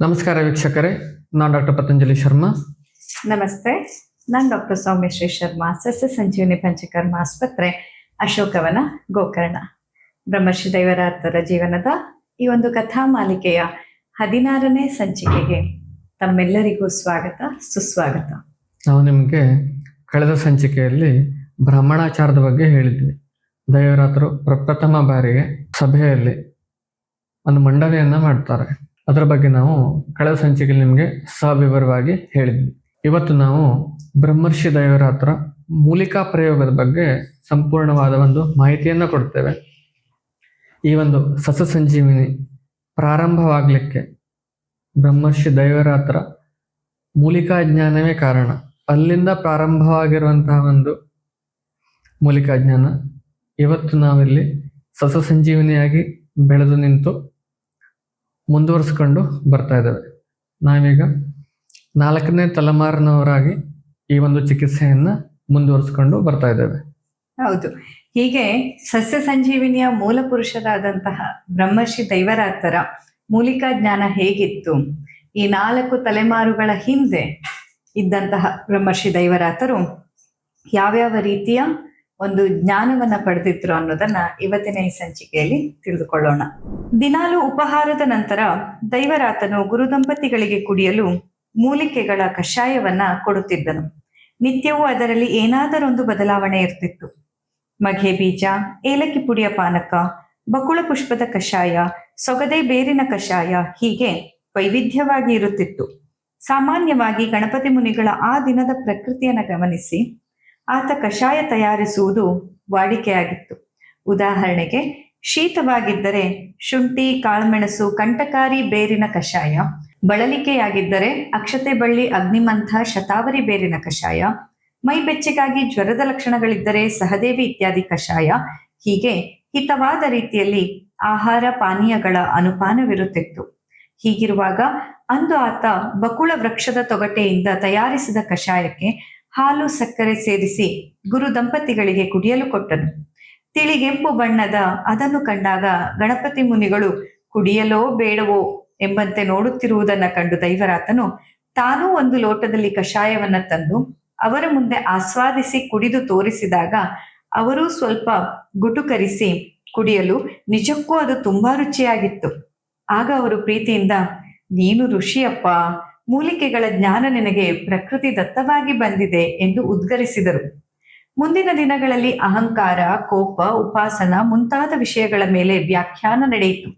ನಮಸ್ಕಾರ ವೀಕ್ಷಕರೇ ನಾನು ಡಾಕ್ಟರ್ ಪತಂಜಲಿ ಶರ್ಮಾ. ನಮಸ್ತೆ ನಾನು ಡಾಕ್ಟರ್ ಸೌಮ್ಯಶ್ರೀ ಶರ್ಮಾ ಸಸ್ಯ ಸಂಜೀವನಿ ಪಂಚಕರ್ಮ ಆಸ್ಪತ್ರೆ ಅಶೋಕವನ ಗೋಕರ್ಣ. ಬ್ರಹ್ಮರ್ಷಿ ದೈವರಾರ್ಥರ ಜೀವನದ ಈ ಒಂದು ಕಥಾ ಮಾಲಿಕೆಯ ಹದಿನಾರನೇ ಸಂಚಿಕೆಗೆ ತಮ್ಮೆಲ್ಲರಿಗೂ ಸ್ವಾಗತ ಸುಸ್ವಾಗತ. ನಾವು ನಿಮಗೆ ಕಳೆದ ಸಂಚಿಕೆಯಲ್ಲಿ ಬ್ರಾಹ್ಮಣಾಚಾರದ ಬಗ್ಗೆ ಹೇಳಿದ್ವಿ. ದೈವರಾತರು ಪ್ರಪ್ರಥಮ ಬಾರಿಗೆ ಸಭೆಯಲ್ಲಿ ಒಂದು ಮಂಡನೆಯನ್ನ ಮಾಡ್ತಾರೆ. ಅದರ ಬಗ್ಗೆ ನಾವು ಕಳೆದ ಸಂಚಿಕೆಯಲ್ಲಿ ನಿಮಗೆ ಸವಿವರವಾಗಿ ಹೇಳಿದ್ವಿ. ಇವತ್ತು ನಾವು ಬ್ರಹ್ಮರ್ಷಿ ದೈವರಾತ್ರ ಮೂಲಿಕಾ ಪ್ರಯೋಗದ ಬಗ್ಗೆ ಸಂಪೂರ್ಣವಾದ ಒಂದು ಮಾಹಿತಿಯನ್ನು ಕೊಡ್ತೇವೆ. ಈ ಒಂದು ಸಸ ಸಂಜೀವಿನಿ ಪ್ರಾರಂಭವಾಗಲಿಕ್ಕೆ ಬ್ರಹ್ಮರ್ಷಿ ದೈವರಾತ್ರ ಮೂಲಿಕಾ ಜ್ಞಾನವೇ ಕಾರಣ. ಅಲ್ಲಿಂದ ಪ್ರಾರಂಭವಾಗಿರುವಂತಹ ಒಂದು ಮೂಲಿಕಾ ಜ್ಞಾನ ಇವತ್ತು ನಾವಿಲ್ಲಿ ಸಸ ಸಂಜೀವಿನಿಯಾಗಿ ಬೆಳೆದು ನಿಂತು ಮುಂದುವರಿಸ್ಕೊಂಡು ಬರ್ತಾ ಇದ್ದಾವೆ. ನಾವೀಗ ನಾಲ್ಕನೇ ತಲೆಮಾರಿನವರಾಗಿ ಈ ಒಂದು ಚಿಕಿತ್ಸೆಯನ್ನ ಮುಂದುವರಿಸ್ಕೊಂಡು ಬರ್ತಾ ಇದ್ದೇವೆ. ಹೌದು. ಹೀಗೆ ಸಸ್ಯ ಸಂಜೀವಿನಿಯ ಮೂಲ ಪುರುಷರಾದಂತಹ ಬ್ರಹ್ಮರ್ಷಿ ದೈವರಾತರ ಮೂಲಿಕಾ ಜ್ಞಾನ ಹೇಗಿತ್ತು? ಈ ನಾಲ್ಕು ತಲೆಮಾರುಗಳ ಹಿಂದೆ ಇದ್ದಂತಹ ಬ್ರಹ್ಮರ್ಷಿ ದೈವರಾತರು ಯಾವ್ಯಾವ ರೀತಿಯ ಒಂದು ಜ್ಞಾನವನ್ನ ಪಡೆದಿದ್ರು ಅನ್ನೋದನ್ನ ಇವತ್ತಿನ ಈ ಸಂಚಿಕೆಯಲ್ಲಿ ತಿಳಿದುಕೊಳ್ಳೋಣ. ದಿನಾಲು ಉಪಹಾರದ ನಂತರ ದೈವರಾತನು ಗುರು ದಂಪತಿಗಳಿಗೆ ಕುಡಿಯಲು ಮೂಲಿಕೆಗಳ ಕಷಾಯವನ್ನ ಕೊಡುತ್ತಿದ್ದನು. ನಿತ್ಯವೂ ಅದರಲ್ಲಿ ಏನಾದರೊಂದು ಬದಲಾವಣೆ ಇರ್ತಿತ್ತು. ಮಘೆ ಬೀಜ, ಏಲಕ್ಕಿ ಪುಡಿಯ ಪಾನಕ, ಬಕುಳ ಪುಷ್ಪದ ಕಷಾಯ, ಸೊಗದೆ ಬೇರಿನ ಕಷಾಯ ಹೀಗೆ ವೈವಿಧ್ಯವಾಗಿ ಇರುತ್ತಿತ್ತು. ಸಾಮಾನ್ಯವಾಗಿ ಗಣಪತಿ ಮುನಿಗಳ ಆ ದಿನದ ಪ್ರಕೃತಿಯನ್ನು ಗಮನಿಸಿ ಆತ ಕಷಾಯ ತಯಾರಿಸುವುದು ವಾಡಿಕೆಯಾಗಿತ್ತು. ಉದಾಹರಣೆಗೆ, ಶೀತವಾಗಿದ್ದರೆ ಶುಂಠಿ, ಕಾಳುಮೆಣಸು, ಕಂಟಕಾರಿ, ಬೇರಿನ ಕಷಾಯ, ಬಳಲಿಕೆಯಾಗಿದ್ದರೆ ಅಕ್ಷತೆ ಬಳ್ಳಿ, ಅಗ್ನಿಮಂಥ, ಶತಾವರಿ ಬೇರಿನ ಕಷಾಯ ಮೈ ಬೆಚ್ಚಗಾಗಿ ಜ್ವರದ ಲಕ್ಷಣಗಳಿದ್ದರೆ ಸಹದೇವಿ ಇತ್ಯಾದಿ ಕಷಾಯ, ಹೀಗೆ ಹಿತವಾದ ರೀತಿಯಲ್ಲಿ ಆಹಾರ ಪಾನೀಯಗಳ ಅನುಪಾನವಿರುತ್ತಿತ್ತು. ಹೀಗಿರುವಾಗ ಅಂದು ಆತ ಬಕುಳ ವೃಕ್ಷದ ತೊಗಟೆಯಿಂದ ತಯಾರಿಸಿದ ಕಷಾಯಕ್ಕೆ ಹಾಲು ಸಕ್ಕರೆ ಸೇರಿಸಿ ಗುರು ದಂಪತಿಗಳಿಗೆ ಕುಡಿಯಲು ಕೊಟ್ಟನು. ತಿಳಿಗೆಂಪು ಬಣ್ಣದ ಅದನ್ನು ಕಂಡಾಗ ಗಣಪತಿ ಮುನಿಗಳು, ಕುಡಿಯಲೋ ಬೇಡವೋ? ಎಂಬಂತೆ ನೋಡುತ್ತಿರುವುದನ್ನ ಕಂಡು ದೈವರಾತನು ತಾನೂ ಒಂದು ಲೋಟದಲ್ಲಿ ಕಷಾಯವನ್ನ ತಂದು ಅವರ ಮುಂದೆ ಆಸ್ವಾದಿಸಿ ಕುಡಿದು ತೋರಿಸಿದಾಗ ಅವರೂ ಸ್ವಲ್ಪ ಗುಟುಕರಿಸಿ ಕುಡಿಯಲು ನಿಜಕ್ಕೂ ಅದು ತುಂಬಾ ರುಚಿಯಾಗಿತ್ತು. ಆಗ ಅವರು ಪ್ರೀತಿಯಿಂದ, ನೀನು ಋಷಿಯಪ್ಪ ಮೂಲಿಕೆಗಳ ಜ್ಞಾನ ನಿನಗೆ ಪ್ರಕೃತಿ ದತ್ತವಾಗಿ ಬಂದಿದೆ ಎಂದು ಉದ್ಗರಿಸಿದರು. ಮುಂದಿನ ದಿನಗಳಲ್ಲಿ ಅಹಂಕಾರ, ಕೋಪ, ಉಪಾಸನ ಮುಂತಾದ ವಿಷಯಗಳ ಮೇಲೆ ವ್ಯಾಖ್ಯಾನ ನಡೆಯಿತು.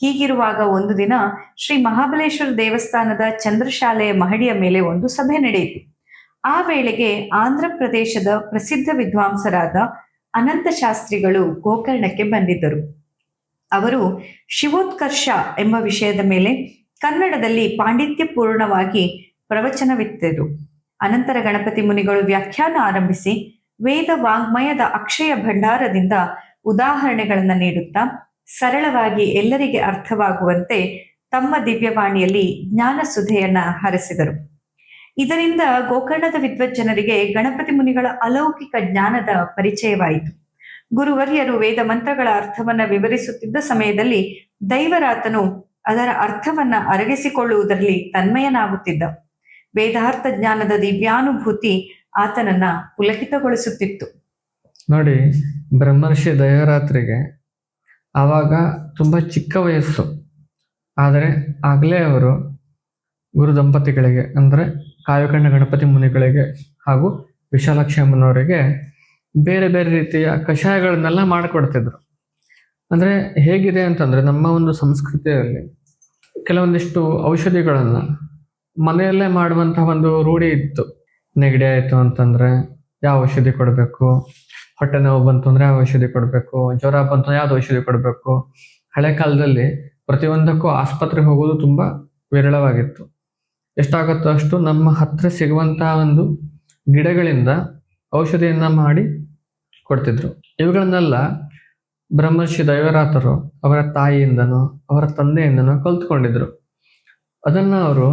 ಹೀಗಿರುವಾಗ ಒಂದು ದಿನ ಶ್ರೀ ಮಹಾಬಲೇಶ್ವರ ದೇವಸ್ಥಾನದ ಚಂದ್ರಶಾಲೆಯ ಮಹಡಿಯ ಮೇಲೆ ಒಂದು ಸಭೆ ನಡೆಯಿತು. ಆ ವೇಳೆಗೆ ಆಂಧ್ರ ಪ್ರದೇಶದ ಪ್ರಸಿದ್ಧ ವಿದ್ವಾಂಸರಾದ ಅನಂತ ಶಾಸ್ತ್ರಿಗಳು ಗೋಕರ್ಣಕ್ಕೆ ಬಂದಿದ್ದರು. ಅವರು ಶಿವೋತ್ಕರ್ಷ ಎಂಬ ವಿಷಯದ ಮೇಲೆ ಕನ್ನಡದಲ್ಲಿ ಪಾಂಡಿತ್ಯಪೂರ್ಣವಾಗಿ ಪ್ರವಚನವಿತ್ತರು ಅನಂತರ ಗಣಪತಿ ಮುನಿಗಳು ವ್ಯಾಖ್ಯಾನ ಆರಂಭಿಸಿ ವೇದ ವಾಂಗ್ಮಯದ ಅಕ್ಷಯ ಭಂಡಾರದಿಂದ ಉದಾಹರಣೆಗಳನ್ನು ನೀಡುತ್ತಾ ಸರಳವಾಗಿ ಎಲ್ಲರಿಗೆ ಅರ್ಥವಾಗುವಂತೆ ತಮ್ಮ ದಿವ್ಯವಾಣಿಯಲ್ಲಿ ಜ್ಞಾನ ಸುಧೆಯನ್ನ ಹರಿಸಿದರು. ಇದರಿಂದ ಗೋಕರ್ಣದ ವಿದ್ವಜ್ಜನರಿಗೆ ಗಣಪತಿ ಮುನಿಗಳ ಅಲೌಕಿಕ ಜ್ಞಾನದ ಪರಿಚಯವಾಯಿತು. ಗುರುವರ್ಯರು ವೇದ ಮಂತ್ರಗಳ ಅರ್ಥವನ್ನ ವಿವರಿಸುತ್ತಿದ್ದ ಸಮಯದಲ್ಲಿ ದೈವರಾತನು ಅದರ ಅರ್ಥವನ್ನ ಅರಗಿಸಿಕೊಳ್ಳುವುದರಲ್ಲಿ ತನ್ಮಯನಾಗುತ್ತಿದ್ದ. ವೇದಾರ್ಥ ಜ್ಞಾನದ ದಿವ್ಯಾನುಭೂತಿ ಆತನನ್ನ ಪುಲಕಿತಗೊಳಿಸುತ್ತಿತ್ತು. ನೋಡಿ, ಬ್ರಹ್ಮರ್ಷಿ ದಯಾರಾತ್ರಿಗೆ ಆವಾಗ ತುಂಬ ಚಿಕ್ಕ ವಯಸ್ಸು. ಆದರೆ ಆಗಲೇ ಅವರು ಗುರು ದಂಪತಿಗಳಿಗೆ ಅಂದರೆ ಕಾಯಕಂಡ ಗಣಪತಿ ಮುನಿಗಳಿಗೆ ಹಾಗೂ ವಿಶಾಲಾಕ್ಷಿ ಅಮ್ಮನವರಿಗೆ ಬೇರೆ ಬೇರೆ ರೀತಿಯ ಕಷಾಯಗಳನ್ನೆಲ್ಲ ಮಾಡಿಕೊಡ್ತಿದ್ರು. ಅಂದರೆ ಹೇಗಿದೆ ಅಂತಂದರೆ ನಮ್ಮ ಒಂದು ಸಂಸ್ಕೃತಿಯಲ್ಲಿ ಕೆಲವೊಂದಿಷ್ಟು ಔಷಧಿಗಳನ್ನು ಮನೆಯಲ್ಲೇ ಮಾಡುವಂತಹ ಒಂದು ರೂಢಿ ಇತ್ತು. ನೆಗಡಿ ಆಯಿತು ಅಂತಂದರೆ ಯಾವ ಔಷಧಿ ಕೊಡಬೇಕು? ಹೊಟ್ಟೆ ನೋವು ಬಂತು ಅಂದರೆ ಯಾವ ಔಷಧಿ ಕೊಡಬೇಕು? ಜ್ವರ ಬಂತು ಯಾವ್ದು ಔಷಧಿ ಕೊಡಬೇಕು? ಹಳೆ ಕಾಲದಲ್ಲಿ ಪ್ರತಿಯೊಂದಕ್ಕೂ ಆಸ್ಪತ್ರೆಗೆ ಹೋಗೋದು ತುಂಬ ವಿರಳವಾಗಿತ್ತು. ಎಷ್ಟಾಗುತ್ತೋ ಅಷ್ಟು ನಮ್ಮ ಹತ್ತಿರ ಸಿಗುವಂತಹ ಒಂದು ಗಿಡಗಳಿಂದ ಔಷಧಿಯನ್ನು ಮಾಡಿ ಕೊಡ್ತಿದ್ರು. ಇವುಗಳನ್ನೆಲ್ಲ ಬ್ರಹ್ಮರ್ಷಿ ದೈವರಾತರು ಅವರ ತಾಯಿಯಿಂದನೋ ಅವರ ತಂದೆಯಿಂದನೋ ಕಲ್ತ್ಕೊಂಡಿದ್ರು. ಅದನ್ನ ಅವರು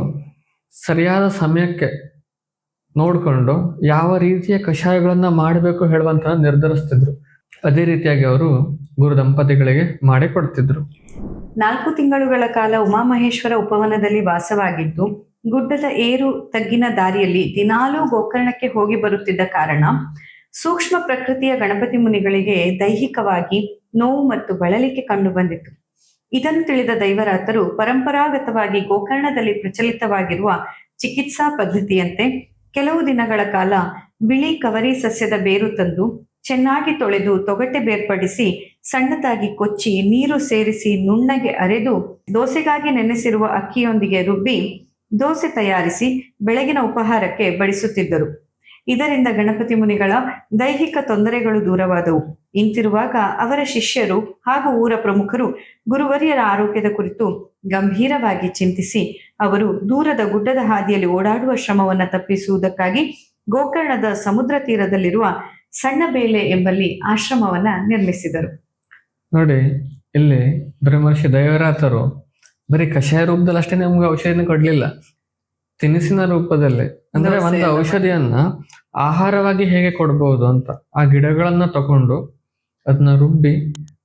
ಸರಿಯಾದ ಸಮಯಕ್ಕೆ ನೋಡಿಕೊಂಡು ಯಾವ ರೀತಿಯ ಕಷಾಯಗಳನ್ನ ಮಾಡಬೇಕು ಹೇಳುವಂತ ನಿರ್ಧರಿಸ್ತಿದ್ರು. ಅದೇ ರೀತಿಯಾಗಿ ಅವರು ಗುರು ದಂಪತಿಗಳಿಗೆ ಮಾಡಿಕೊಡ್ತಿದ್ರು. ನಾಲ್ಕು ತಿಂಗಳುಗಳ ಕಾಲ ಉಮಾಮಹೇಶ್ವರ ಉಪವನದಲ್ಲಿ ವಾಸವಾಗಿದ್ದು, ಗುಡ್ಡದ ಏರು ತಗ್ಗಿನ ದಾರಿಯಲ್ಲಿ ದಿನಾಲೂ ಗೋಕರ್ಣಕ್ಕೆ ಹೋಗಿ ಬರುತ್ತಿದ್ದ ಕಾರಣ ಸೂಕ್ಷ್ಮ ಪ್ರಕೃತಿಯ ಗಣಪತಿ ಮುನಿಗಳಿಗೆ ದೈಹಿಕವಾಗಿ ನೋವು ಮತ್ತು ಬಳಲಿಕೆ ಕಂಡು ಬಂದಿತು. ಇದನ್ನು ತಿಳಿದ ದೈವರಾತರು ಪರಂಪರಾಗತವಾಗಿ ಗೋಕರ್ಣದಲ್ಲಿ ಪ್ರಚಲಿತವಾಗಿರುವ ಚಿಕಿತ್ಸಾ ಪದ್ಧತಿಯಂತೆ ಕೆಲವು ದಿನಗಳ ಕಾಲ ಬಿಳಿ ಕವರಿ ಸಸ್ಯದ ಬೇರು ತಂದು ಚೆನ್ನಾಗಿ ತೊಳೆದು ತೊಗಟೆ ಬೇರ್ಪಡಿಸಿ ಸಣ್ಣದಾಗಿ ಕೊಚ್ಚಿ ನೀರು ಸೇರಿಸಿ ನುಣ್ಣಗೆ ಅರೆದು ದೋಸೆಗಾಗಿ ನೆನೆಸಿರುವ ಅಕ್ಕಿಯೊಂದಿಗೆ ರುಬ್ಬಿ ದೋಸೆ ತಯಾರಿಸಿ ಬೆಳಗಿನ ಉಪಹಾರಕ್ಕೆ ಬಡಿಸುತ್ತಿದ್ದರು. ಇದರಿಂದ ಗಣಪತಿ ಮುನಿಗಳ ದೈಹಿಕ ತೊಂದರೆಗಳು ದೂರವಾದವು. ಇಂತಿರುವಾಗ ಅವರ ಶಿಷ್ಯರು ಹಾಗೂ ಊರ ಪ್ರಮುಖರು ಗುರುವರಿಯರ ಆರೋಗ್ಯದ ಕುರಿತು ಗಂಭೀರವಾಗಿ ಚಿಂತಿಸಿ, ಅವರು ದೂರದ ಗುಡ್ಡದ ಹಾದಿಯಲ್ಲಿ ಓಡಾಡುವ ಶ್ರಮವನ್ನು ತಪ್ಪಿಸುವುದಕ್ಕಾಗಿ ಗೋಕರ್ಣದ ಸಮುದ್ರ ತೀರದಲ್ಲಿರುವ ಸಣ್ಣ ಬೇಲೆ ಎಂಬಲ್ಲಿ ಆಶ್ರಮವನ್ನ ನಿರ್ಮಿಸಿದರು. ನೋಡಿ, ಇಲ್ಲಿ ಬ್ರಹ್ಮರ್ಷಿ ದೈವರಾತರು ಬರೀ ಕಷಾಯ ರೂಪದಲ್ಲಿ ಅಷ್ಟೇ ನಮ್ಗೆ ಔಷಧಿನ ಕೊಡ್ಲಿಲ್ಲ. ತಿನಿಸಿನ ರೂಪದಲ್ಲಿ. ಅಂದ್ರೆ ಒಂದು ಔಷಧಿಯನ್ನ ಆಹಾರವಾಗಿ ಹೇಗೆ ಕೊಡಬಹುದು ಅಂತ ಆ ಗಿಡಗಳನ್ನ ತಕೊಂಡು ಅದನ್ನ ರುಬ್ಬಿ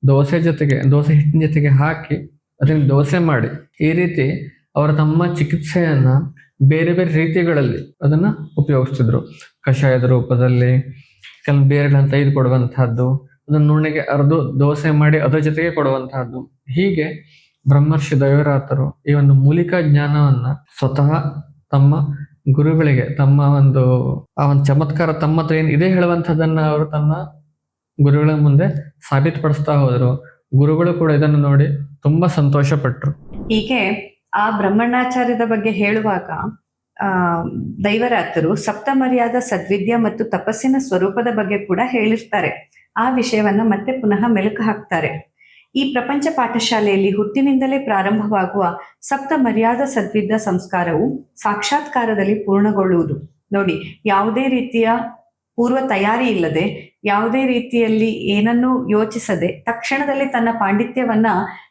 ದೋಸೆ ಜೊತೆಗೆ ದೋಸೆ ಹಿಟ್ಟಿನ ಜೊತೆಗೆ ಹಾಕಿ ಅದನ್ನ ದೋಸೆ ಮಾಡಿ ಈ ರೀತಿ ಅವರ ತಮ್ಮ ಚಿಕಿತ್ಸೆಯನ್ನ ಬೇರೆ ಬೇರೆ ರೀತಿಗಳಲ್ಲಿ ಅದನ್ನ ಉಪಯೋಗಿಸ್ತಿದ್ರು. ಕಷಾಯದ ರೂಪದಲ್ಲಿ ಕೆಲವು ಬೇರೆಗಳನ್ನ ತೆಗೆದು ಕೊಡುವಂತಹದ್ದು ಅದನ್ನ ನುಣ್ಣಗೆ ಅರ್ದು ದೋಸೆ ಮಾಡಿ ಅದರ ಜೊತೆಗೆ ಕೊಡುವಂತಹದ್ದು. ಹೀಗೆ ಬ್ರಹ್ಮರ್ಷಿ ದೈವರಾತರು ಈ ಒಂದು ಮೂಲಿಕಾ ಜ್ಞಾನವನ್ನ ಸ್ವತಃ ತಮ್ಮ ಗುರುಗಳಿಗೆ, ತಮ್ಮ ಒಂದು, ಆ ಒಂದು ಚಮತ್ಕಾರ ತಮ್ಮ ಹತ್ರ ಏನು ಇದೆ ಹೇಳುವಂಥದ್ದನ್ನ ಅವರು ತನ್ನ ಗುರುಗಳ ಮುಂದೆ ಸಾಬೀತುಪಡಿಸ್ತಾ ಹೋದರು. ಗುರುಗಳು ಕೂಡ ಇದನ್ನು ನೋಡಿ ತುಂಬಾ ಸಂತೋಷ ಪಟ್ರು ಹೀಗೆ ಆ ಬ್ರಹ್ಮಣಾಚಾರ್ಯದ ಬಗ್ಗೆ ಹೇಳುವಾಗ, ಆ, ದೈವರಾತರು ಸಪ್ತಮರ್ಯಾದ ಸದ್ವಿದ್ಯ ಮತ್ತು ತಪಸ್ಸಿನ ಸ್ವರೂಪದ ಬಗ್ಗೆ ಕೂಡ ಹೇಳಿರ್ತಾರೆ. ಆ ವಿಷಯವನ್ನ ಮತ್ತೆ ಪುನಃ ಮೆಲುಕು ಹಾಕ್ತಾರೆ. ಈ ಪ್ರಪಂಚ ಪಾಠಶಾಲೆಯಲ್ಲಿ ಹುಟ್ಟಿನಿಂದಲೇ ಪ್ರಾರಂಭವಾಗುವ ಸಪ್ತ ಮರ್ಯಾದ ಸದ್ವಿದ್ಯ ಸಂಸ್ಕಾರವು ಸಾಕ್ಷಾತ್ಕಾರದಲ್ಲಿ ಪೂರ್ಣಗೊಳ್ಳುವುದು. ನೋಡಿ, ಯಾವುದೇ ರೀತಿಯ ಪೂರ್ವ ತಯಾರಿ ಇಲ್ಲದೆ, ಯಾವುದೇ ರೀತಿಯಲ್ಲಿ ಏನನ್ನೂ ಯೋಚಿಸದೆ, ತಕ್ಷಣದಲ್ಲಿ ತನ್ನ ಪಾಂಡಿತ್ಯವನ್ನ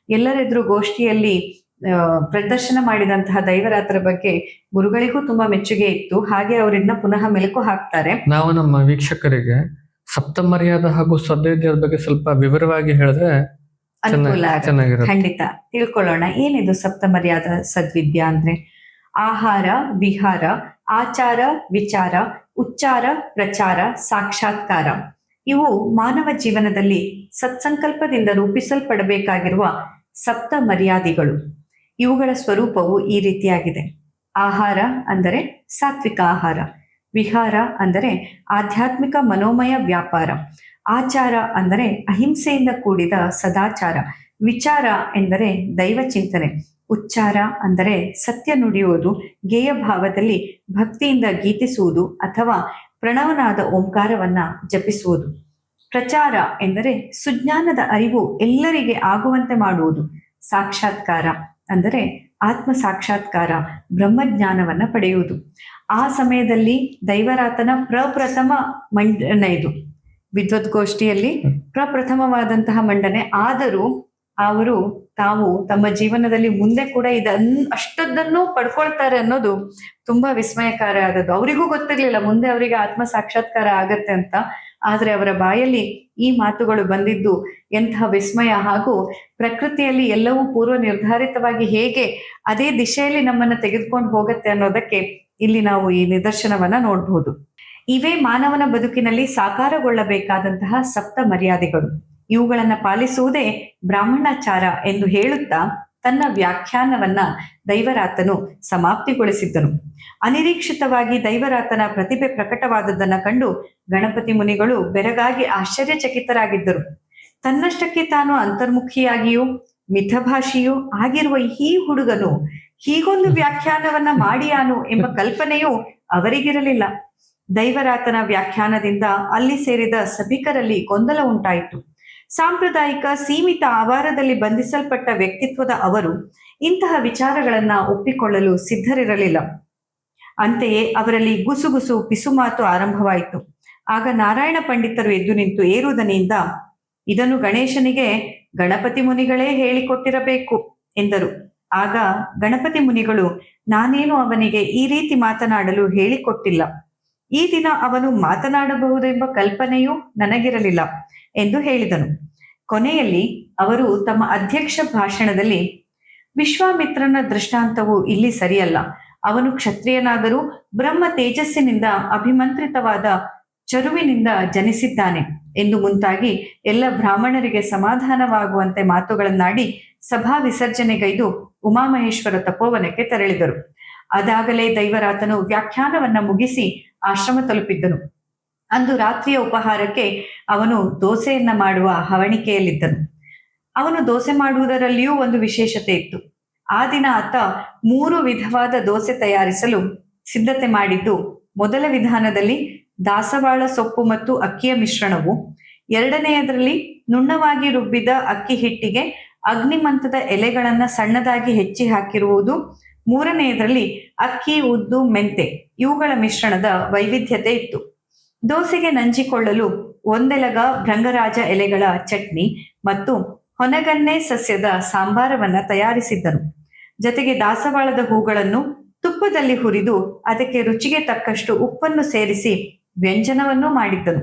ಎಲ್ಲರೆದುರು ಗೋಷ್ಠಿಯಲ್ಲಿ ಪ್ರದರ್ಶನ ಮಾಡಿದಂತಹ ದೈವರಾತ್ರ ಬಗ್ಗೆ ಗುರುಗಳಿಗೂ ತುಂಬಾ ಮೆಚ್ಚುಗೆ ಇತ್ತು. ಹಾಗೆ ಅವರಿನ್ನ ಪುನಃ ಮೆಲುಕು ಹಾಕ್ತಾರೆ. ನಾವು ನಮ್ಮ ವೀಕ್ಷಕರಿಗೆ ಸಪ್ತಮರ್ಯಾದ ಹಾಗೂ ಸದ್ವಿದ್ಯದ ಬಗ್ಗೆ ಸ್ವಲ್ಪ ವಿವರವಾಗಿ ಹೇಳಿದ್ರೆ ಅನುಕೂಲ ಆಗುತ್ತೆ. ಖಂಡಿತ. ತಿಳ್ಕೊಳ್ಳೋಣ ಏನಿದು ಸಪ್ತಮರ್ಯಾದ ಸದ್ವಿದ್ಯಾ ಅಂದ್ರೆ? ಆಹಾರ ವಿಹಾರ ಆಚಾರ ವಿಚಾರ ಉಚ್ಚಾರ ಪ್ರಚಾರ ಸಾಕ್ಷಾತ್ಕಾರ. ಇವು ಮಾನವ ಜೀವನದಲ್ಲಿ ಸತ್ಸಂಕಲ್ಪದಿಂದ ರೂಪಿಸಲ್ಪಡಬೇಕಾಗಿರುವ ಸಪ್ತ ಮರ್ಯಾದೆಗಳು ಇವುಗಳ ಸ್ವರೂಪವು ಈ ರೀತಿಯಾಗಿದೆ. ಆಹಾರ ಅಂದರೆ ಸಾತ್ವಿಕ ಆಹಾರ. ವಿಹಾರ ಅಂದರೆ ಆಧ್ಯಾತ್ಮಿಕ ಮನೋಮಯ ವ್ಯಾಪಾರ. ಆಚಾರ ಅಂದರೆ ಅಹಿಂಸೆಯಿಂದ ಕೂಡಿದ ಸದಾಚಾರ, ವಿಚಾರ ಎಂದರೆ ದೈವ ಚಿಂತನೆ. ಉಚ್ಚಾರ ಅಂದರೆ ಸತ್ಯ ನುಡಿಯುವುದು, ಗೇಯ ಭಾವದಲ್ಲಿ ಭಕ್ತಿಯಿಂದ ಗೀತಿಸುವುದು ಅಥವಾ ಪ್ರಣವನಾದ ಓಂಕಾರವನ್ನ ಜಪಿಸುವುದು. ಪ್ರಚಾರ ಎಂದರೆ ಸುಜ್ಞಾನದ ಅರಿವು ಎಲ್ಲರಿಗೆ ಆಗುವಂತೆ ಮಾಡುವುದು. ಸಾಕ್ಷಾತ್ಕಾರ ಅಂದರೆ ಆತ್ಮ ಸಾಕ್ಷಾತ್ಕಾರ ಬ್ರಹ್ಮಜ್ಞಾನವನ್ನ ಪಡೆಯುವುದು. ಆ ಸಮಯದಲ್ಲಿ ದೈವರಾತನ ಪ್ರಪ್ರಥಮ ಮಂಡನೆ ಇದು ವಿದ್ವದ್ಗೋಷ್ಠಿಯಲ್ಲಿ ಪ್ರಪ್ರಥಮವಾದಂತಹ ಮಂಡನೆ. ಆದರೂ ಅವರು ತಾವು ತಮ್ಮ ಜೀವನದಲ್ಲಿ ಮುಂದೆ ಕೂಡ ಇದನ್ ಅಷ್ಟದ್ದನ್ನು ಪಡ್ಕೊಳ್ತಾರೆ ಅನ್ನೋದು ತುಂಬಾ ವಿಸ್ಮಯಕಾರ ಆದದ್ದು. ಅವರಿಗೂ ಗೊತ್ತಿರ್ಲಿಲ್ಲ ಮುಂದೆ ಅವರಿಗೆ ಆತ್ಮ ಸಾಕ್ಷಾತ್ಕಾರ ಆಗತ್ತೆ ಅಂತ. ಆದ್ರೆ ಅವರ ಬಾಯಲ್ಲಿ ಈ ಮಾತುಗಳು ಬಂದಿದ್ದು ಎಂತಹ ವಿಸ್ಮಯ ಹಾಗೂ ಪ್ರಕೃತಿಯಲ್ಲಿ ಎಲ್ಲವೂ ಪೂರ್ವ ನಿರ್ಧಾರಿತವಾಗಿ ಹೇಗೆ ಅದೇ ದಿಶೆಯಲ್ಲಿ ನಮ್ಮನ್ನ ತೆಗೆದುಕೊಂಡು ಹೋಗತ್ತೆ ಅನ್ನೋದಕ್ಕೆ ಇಲ್ಲಿ ನಾವು ಈ ನಿದರ್ಶನವನ್ನ ನೋಡಬಹುದು ಇವೇ ಮಾನವನ ಬದುಕಿನಲ್ಲಿ ಸಾಕಾರಗೊಳ್ಳಬೇಕಾದಂತಹ ಸಪ್ತ ಮರ್ಯಾದೆಗಳು. ಇವುಗಳನ್ನ ಪಾಲಿಸುವುದೇ ಬ್ರಾಹ್ಮಣಾಚಾರ ಎಂದು ಹೇಳುತ್ತಾ ತನ್ನ ವ್ಯಾಖ್ಯಾನವನ್ನ ದೈವರಾತನು ಸಮಾಪ್ತಿಗೊಳಿಸಿದ್ದನು. ಅನಿರೀಕ್ಷಿತವಾಗಿ ದೈವರಾತನ ಪ್ರತಿಭೆ ಪ್ರಕಟವಾದದ್ದನ್ನ ಕಂಡು ಗಣಪತಿ ಮುನಿಗಳು ಬೆರಗಾಗಿ ಆಶ್ಚರ್ಯಚಕಿತರಾಗಿದ್ದರು. ತನ್ನಷ್ಟಕ್ಕೆ ತಾನು ಅಂತರ್ಮುಖಿಯಾಗಿಯೂ, ಮಿತಭಾಷಿಯೂ ಆಗಿರುವ ಈ ಹುಡುಗನು ಹೀಗೊಂದು ವ್ಯಾಖ್ಯಾನವನ್ನ ಮಾಡಿಯಾನು ಎಂಬ ಕಲ್ಪನೆಯೂ ಅವರಿಗಿರಲಿಲ್ಲ. ದೈವರಾತನ ವ್ಯಾಖ್ಯಾನದಿಂದ ಅಲ್ಲಿ ಸೇರಿದ ಸಭಿಕರಲ್ಲಿ ಗೊಂದಲ ಉಂಟಾಯಿತು. ಸಾಂಪ್ರದಾಯಿಕ ಸೀಮಿತ ಆವಾರದಲ್ಲಿ ಬಂಧಿಸಲ್ಪಟ್ಟ ವ್ಯಕ್ತಿತ್ವದ ಅವರು ಇಂತಹ ವಿಚಾರಗಳನ್ನ ಒಪ್ಪಿಕೊಳ್ಳಲು ಸಿದ್ಧರಿರಲಿಲ್ಲ. ಅಂತೆಯೇ ಅವರಲ್ಲಿ ಗುಸುಗುಸು, ಪಿಸುಮಾತು ಆರಂಭವಾಯಿತು. ಆಗ ನಾರಾಯಣ ಪಂಡಿತರು ಎದ್ದು ನಿಂತು ಏರುವುದನಿಂದ, ಇದನ್ನು ಗಣೇಶನಿಗೆ ಗಣಪತಿ ಮುನಿಗಳೇ ಹೇಳಿಕೊಟ್ಟಿರಬೇಕು ಎಂದರು. ಆಗ ಗಣಪತಿ ಮುನಿಗಳು, ನಾನೇನು ಅವನಿಗೆ ಈ ರೀತಿ ಮಾತನಾಡಲು ಹೇಳಿಕೊಟ್ಟಿಲ್ಲ. ಈ ದಿನ ಅವನು ಮಾತನಾಡಬಹುದೆಂಬ ಕಲ್ಪನೆಯೂ ನನಗಿರಲಿಲ್ಲ ಎಂದು ಹೇಳಿದನು. ಕೊನೆಯಲ್ಲಿ ಅವರು ತಮ್ಮ ಅಧ್ಯಕ್ಷ ಭಾಷಣದಲ್ಲಿ, ವಿಶ್ವಾಮಿತ್ರನ ದೃಷ್ಟಾಂತವು ಇಲ್ಲಿ ಸರಿಯಲ್ಲ. ಅವನು ಕ್ಷತ್ರಿಯನಾದರೂ ಬ್ರಹ್ಮ ತೇಜಸ್ಸಿನಿಂದ ಅಭಿಮಂತ್ರಿತವಾದ ಚರುವಿನಿಂದ ಜನಿಸಿದ್ದಾನೆ ಎಂದು ಮುಂತಾಗಿ ಎಲ್ಲ ಬ್ರಾಹ್ಮಣರಿಗೆ ಸಮಾಧಾನವಾಗುವಂತೆ ಮಾತುಗಳನ್ನಾಡಿ ಸಭಾ ವಿಸರ್ಜನೆಗೈದು ಉಮಾಮಹೇಶ್ವರ ತಪೋವನಕ್ಕೆ ತೆರಳಿದರು. ಅದಾಗಲೇ ದೈವರಾತನು ವ್ಯಾಖ್ಯಾನವನ್ನ ಮುಗಿಸಿ ಆಶ್ರಮ ತಲುಪಿದ್ದನು. ಅಂದು ರಾತ್ರಿಯ ಉಪಹಾರಕ್ಕೆ ಅವನು ದೋಸೆಯನ್ನ ಮಾಡುವ ಹವಣಿಕೆಯಲ್ಲಿದ್ದನು. ಅವನು ದೋಸೆ ಮಾಡುವುದರಲ್ಲಿಯೂ ಒಂದು ವಿಶೇಷತೆ ಇತ್ತು. ಆ ದಿನ ಆತ ಮೂರು ವಿಧವಾದ ದೋಸೆ ತಯಾರಿಸಲು ಸಿದ್ಧತೆ ಮಾಡಿದ್ದು, ಮೊದಲ ವಿಧಾನದಲ್ಲಿ ದಾಸವಾಳ ಸೊಪ್ಪು ಮತ್ತು ಅಕ್ಕಿಯ ಮಿಶ್ರಣವು, ಎರಡನೆಯದರಲ್ಲಿ ನುಣ್ಣವಾಗಿ ರುಬ್ಬಿದ ಅಕ್ಕಿ ಹಿಟ್ಟಿಗೆ ಅಗ್ನಿಮಂತದ ಎಲೆಗಳನ್ನ ಸಣ್ಣದಾಗಿ ಹೆಚ್ಚಿ ಹಾಕಿರುವುದು ಮೂರನೆಯದರಲ್ಲಿ ಅಕ್ಕಿ, ಉದ್ದು, ಮೆಂತೆ ಇವುಗಳ ಮಿಶ್ರಣದ ವೈವಿಧ್ಯತೆ ಇತ್ತು. ದೋಸೆಗೆ ನಂಜಿಕೊಳ್ಳಲು ಒಂದೆಲಗ ಭೃಂಗರಾಜ ಎಲೆಗಳ ಚಟ್ನಿ ಮತ್ತು ಹೊನಗನ್ನೆ ಸಸ್ಯದ ಸಾಂಬಾರವನ್ನ ತಯಾರಿಸಿದ್ದನು ಜೊತೆಗೆ ದಾಸವಾಳದ ಹೂಗಳನ್ನು ತುಪ್ಪದಲ್ಲಿ ಹುರಿದು ಅದಕ್ಕೆ ರುಚಿಗೆ ತಕ್ಕಷ್ಟು ಉಪ್ಪನ್ನು ಸೇರಿಸಿ ವ್ಯಂಜನವನ್ನು ಮಾಡಿದ್ದನು.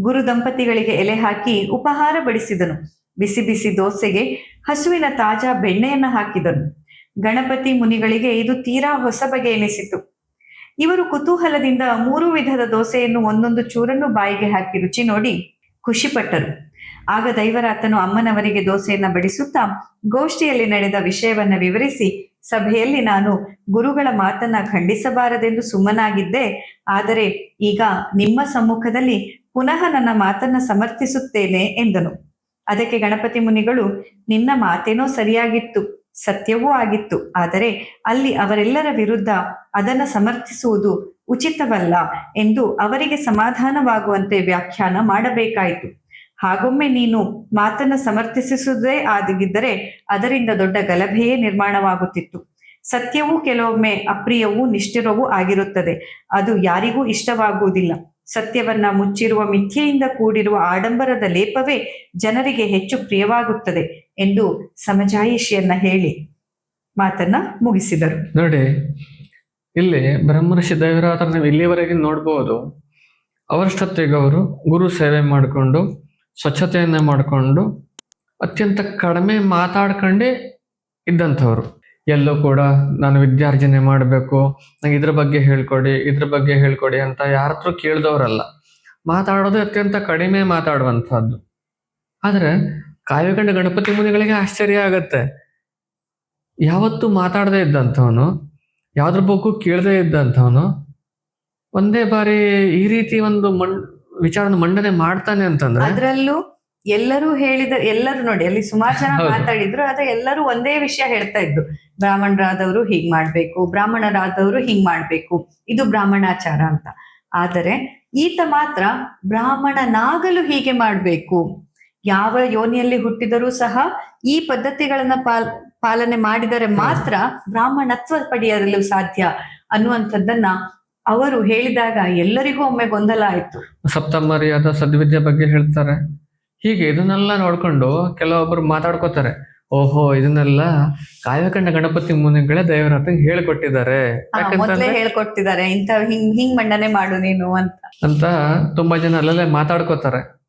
ಗುರು ದಂಪತಿಗಳಿಗೆ ಎಲೆ ಹಾಕಿ ಉಪಹಾರ ಬಡಿಸಿದನು. ಬಿಸಿ ಬಿಸಿ ದೋಸೆಗೆ ಹಸುವಿನ ತಾಜಾ ಬೆಣ್ಣೆಯನ್ನು ಹಾಕಿದನು. ಗಣಪತಿ ಮುನಿಗಳಿಗೆ ಇದು ತೀರಾ ಹೊಸ ಬಗೆ ಎನಿಸಿತು. ಇವರು ಕುತೂಹಲದಿಂದ ಮೂರು ವಿಧದ ದೋಸೆಯನ್ನು ಒಂದೊಂದು ಚೂರನ್ನು ಬಾಯಿಗೆ ಹಾಕಿ ರುಚಿ ನೋಡಿ ಖುಷಿಪಟ್ಟರು. ಆಗ ದೈವರಾತನು ಅಮ್ಮನವರಿಗೆ ದೋಸೆಯನ್ನ ಬಡಿಸುತ್ತಾ ಗೋಷ್ಠಿಯಲ್ಲಿ ನಡೆದ ವಿಷಯವನ್ನ ವಿವರಿಸಿ, ಸಭೆಯಲ್ಲಿ ನಾನು ಗುರುಗಳ ಮಾತನ್ನ ಖಂಡಿಸಬಾರದೆಂದು ಸುಮ್ಮನಾಗಿದ್ದೆ, ಆದರೆ ಈಗ ನಿಮ್ಮ ಸಮ್ಮುಖದಲ್ಲಿ ಪುನಃ ನನ್ನ ಮಾತನ್ನ ಸಮರ್ಥಿಸುತ್ತೇನೆ ಎಂದನು. ಅದಕ್ಕೆ ಗಣಪತಿ ಮುನಿಗಳು, ನಿನ್ನ ಮಾತೇನೋ ಸರಿಯಾಗಿತ್ತು. ಸತ್ಯವೂ ಆಗಿತ್ತು. ಆದರೆ ಅಲ್ಲಿ ಅವರೆಲ್ಲರ ವಿರುದ್ಧ ಅದನ್ನು ಸಮರ್ಥಿಸುವುದು ಉಚಿತವಲ್ಲ ಎಂದು ಅವರಿಗೆ ಸಮಾಧಾನವಾಗುವಂತೆ ವ್ಯಾಖ್ಯಾನ ಮಾಡಬೇಕಾಯಿತು. ಹಾಗೊಮ್ಮೆ ನೀನು ಮಾತನ್ನ ಸಮರ್ಥಿಸುವುದೇ ಆಗಿದ್ದರೆ ಅದರಿಂದ ದೊಡ್ಡ ಗಲಭೆಯೇ ನಿರ್ಮಾಣವಾಗುತ್ತಿತ್ತು. ಸತ್ಯವೂ ಕೆಲವೊಮ್ಮೆ ಅಪ್ರಿಯವೂ ನಿಷ್ಠಿರವೂ ಆಗಿರುತ್ತದೆ. ಅದು ಯಾರಿಗೂ ಇಷ್ಟವಾಗುವುದಿಲ್ಲ. ಸತ್ಯವನ್ನ ಮುಚ್ಚಿರುವ ಮಿಥ್ಯೆಯಿಂದ ಕೂಡಿರುವ ಆಡಂಬರದ ಲೇಪವೇ ಜನರಿಗೆ ಹೆಚ್ಚು ಪ್ರಿಯವಾಗುತ್ತದೆ. ಎಂದು ಸಮಜಾಯಿಷಿಯನ್ನ ಹೇಳಿ ಮಾತನ್ನ ಮುಗಿಸಿದರು. ನೋಡಿ, ಇಲ್ಲಿ ಬ್ರಹ್ಮರ್ಷಿ ದೇವರಾತ್ರ ನೀವು ಇಲ್ಲಿವರೆಗೆ ನೋಡ್ಬೋದು, ಅವರಷ್ಟೊತ್ತಿಗೆ ಅವರು ಗುರು ಸೇವೆ ಮಾಡಿಕೊಂಡು, ಸ್ವಚ್ಛತೆಯನ್ನ ಮಾಡಿಕೊಂಡು, ಅತ್ಯಂತ ಕಡಿಮೆ ಮಾತಾಡ್ಕೊಂಡೇ ಇದ್ದಂಥವ್ರು. ಎಲ್ಲೂ ಕೂಡ ನಾನು ವಿದ್ಯಾರ್ಜನೆ ಮಾಡಬೇಕು, ನಂಗೆ ಇದ್ರ ಬಗ್ಗೆ ಹೇಳ್ಕೊಡಿ, ಇದ್ರ ಬಗ್ಗೆ ಹೇಳ್ಕೊಡಿ ಅಂತ ಯಾರ ಹತ್ರ ಕೇಳ್ದವ್ರಲ್ಲ. ಮಾತಾಡೋದು ಅತ್ಯಂತ ಕಡಿಮೆ ಮಾತಾಡುವಂಥದ್ದು. ಆದರೆ ಕಾವ್ಯಕಂಡ ಗಣಪತಿ ಮುನಿಗಳಿಗೆ ಆಶ್ಚರ್ಯ ಆಗತ್ತೆ. ಯಾವತ್ತು ಮಾತಾಡದೇ ಇದ್ದಂಥವನು ಯಾವ್ದ್ರ ಬಗ್ಗೂ ಕೇಳದೇ ಇದ್ದಂಥವನು ಒಂದೇ ಬಾರಿ ಈ ರೀತಿ ಒಂದು ಮಣ್ ವಿಚಾರನ ಮಂಡನೆ ಮಾಡ್ತಾನೆ ಅಂತಂದ್ರೆ ಅದರಲ್ಲೂ ಎಲ್ಲರೂ ಹೇಳಿದ ಎಲ್ಲರೂ ನೋಡಿ ಅಲ್ಲಿ ಸುಮಾರು ಜನ ಮಾತಾಡಿದ್ರು ಆದ್ರೆ ಎಲ್ಲರೂ ಒಂದೇ ವಿಷಯ ಹೇಳ್ತಾ ಇದ್ರು. ಬ್ರಾಹ್ಮಣರಾದವರು ಹೀಗ್ ಮಾಡ್ಬೇಕು ಬ್ರಾಹ್ಮಣರಾದವರು ಹಿಂಗ್ ಮಾಡ್ಬೇಕು ಇದು ಬ್ರಾಹ್ಮಣಾಚಾರ ಅಂತ. ಆದರೆ ಈತ ಮಾತ್ರ ಬ್ರಾಹ್ಮಣನಾಗಲು ಹೀಗೆ ಮಾಡ್ಬೇಕು. ಯಾವ ಯೋನಿಯಲ್ಲಿ ಹುಟ್ಟಿದರೂ ಸಹ ಈ ಪದ್ಧತಿಗಳನ್ನ ಪಾಲ್ ಪಾಲನೆ ಮಾಡಿದರೆ ಮಾತ್ರ ಬ್ರಾಹ್ಮಣತ್ವ ಪಡೆಯಲು ಸಾಧ್ಯ ಅನ್ನುವಂಥದ್ದನ್ನ ಅವರು ಹೇಳಿದಾಗ ಎಲ್ಲರಿಗೂ ಒಮ್ಮೆ ಗೊಂದಲ ಆಯ್ತು. ಸಪ್ತಮರಿಯಾದ ಸದ್ವಿದ್ಯೆ ಬಗ್ಗೆ ಹೇಳ್ತಾರೆ. ಹೀಗೆ ಇದನ್ನೆಲ್ಲ ನೋಡ್ಕೊಂಡು ಕೆಲವೊಬ್ರು ಮಾತಾಡ್ಕೋತಾರೆ. ಓಹೋ ಇದನ್ನೆಲ್ಲ ಕಾಯಕಂಡ ಗಣಪತಿ ಮುನಿಗಳೇ ದೇವರಾತ ಹೇಳ್ಕೊಟ್ಟಿದ್ದಾರೆ. ಹೇಳ್ಕೊಟ್ಟಿದ್ದಾರೆ ಇಂಥ ಹಿಂಗ್ ಹಿಂಗ್ ಮಂಡನೆ ಮಾಡು ನೀನು ಅಂತ. ಅಂತ ತುಂಬಾ ಜನ ಅಲ್ಲಲ್ಲೇ ಮಾತಾಡ್ಕೋತಾರೆ.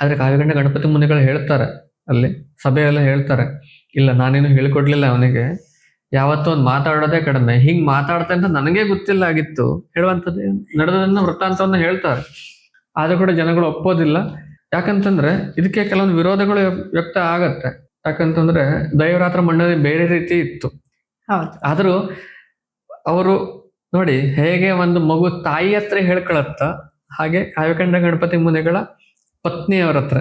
ಆದ್ರೆ ಕಾವ್ಯಗಂಡ ಗಣಪತಿ ಮುನಿಗಳು ಹೇಳ್ತಾರೆ ಅಲ್ಲಿ ಸಭೆಯೆಲ್ಲ ಹೇಳ್ತಾರೆ. ಇಲ್ಲ ನಾನೇನು ಹೇಳಿಕೊಡ್ಲಿಲ್ಲ ಅವನಿಗೆ. ಯಾವತ್ತೂ ಒಂದು ಮಾತಾಡೋದೇ ಕಡಿಮೆ. ಹಿಂಗೆ ಮಾತಾಡ್ತಾ ಅಂತ ನನಗೆ ಗೊತ್ತಿಲ್ಲ ಆಗಿತ್ತು. ಹೇಳುವಂಥದ್ದು ನಡೆದನ್ನ ವೃತ್ತಾಂತವನ್ನ ಹೇಳ್ತಾರೆ. ಆದರೂ ಕೂಡ ಜನಗಳು ಒಪ್ಪೋದಿಲ್ಲ. ಯಾಕಂತಂದ್ರೆ ಇದಕ್ಕೆ ಕೆಲವೊಂದು ವಿರೋಧಗಳು ವ್ಯಕ್ತ ಆಗತ್ತೆ. ಯಾಕಂತಂದ್ರೆ ದೈವರಾತ್ರ ಮಂಡಳಿ ಬೇರೆ ರೀತಿ ಇತ್ತು. ಆದರೂ ಅವರು ನೋಡಿ ಹೇಗೆ ಒಂದು ಮಗು ತಾಯಿ ಹತ್ರ ಹೇಳ್ಕೊಳತ್ತ ಹಾಗೆ ಕಾವ್ಯಕಂಡ ಗಣಪತಿ ಮುನಿಗಳ ಪತ್ನಿಯವರ ಹತ್ರ.